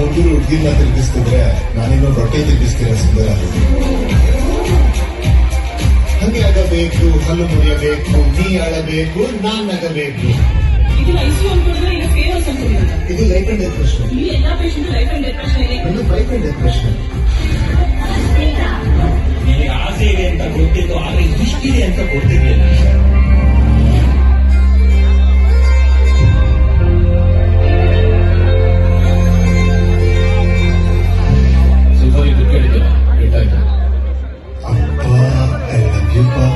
ನಮ್ಮೊಬ್ಬರು ಹುಡುಗಿನ ತಿರುಗಿಸ್ತಿದ್ರೆ ನಾನಿನ್ನೂ ರೊಟ್ಟೆ ತಿರುಗಿಸ್ತೀರ ಸುಂದರ ಹಂಗೆ ಆಗಬೇಕು ಹಲ್ಲು ಮುರಿಯಬೇಕು ನೀ ಅಳಬೇಕು ನಾನ್ ನಗಬೇಕು. ಇದು ಲೈಫ್ ಅಂಡ್ ಡೆಪ್ರೆಷನ್ ಇದೆ ಇದು. ಲೈಫ್ ಅಂಡ್ ಡೆಪ್ರೆಷನ್ ನಿನಗೆ ಆಸೆ ಇದೆ ಅಂತ ಗೊತ್ತಿತ್ತು ಆದ್ರೆ ಇಷ್ಟಿದೆ ಅಂತ ಗೊತ್ತಿರಲಿಲ್ಲ. முடியும்ப்பா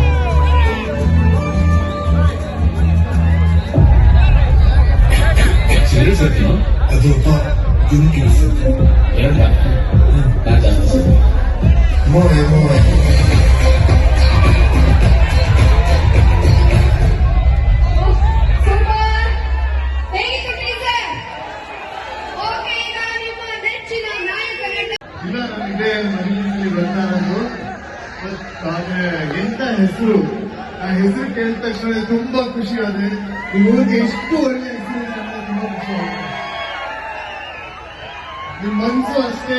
சரி சத்தியம் அது அப்பா எனக்கு சத்தியம் ஏண்டா மூணு மூணு ఇలా ఇదే మహిళలు వెళ్తారంలో ಎಂತ ಹೆಸರು? ಆ ಹೆಸರು ಕೇಳಿದ ತಕ್ಷಣ ತುಂಬಾ ಖುಷಿ ಆದ್ರೆ ಈ ಎಷ್ಟು ಒಳ್ಳೆ ಹೆಸರು ನಿಮ್ ಮನ್ಸು ಅಷ್ಟೇ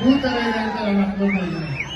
ಹೂ ತರ ಇದೆ ಅಂತ ನಾನು ಅನ್ಕೊಂತಾ ಇದ್ದೀನಿ.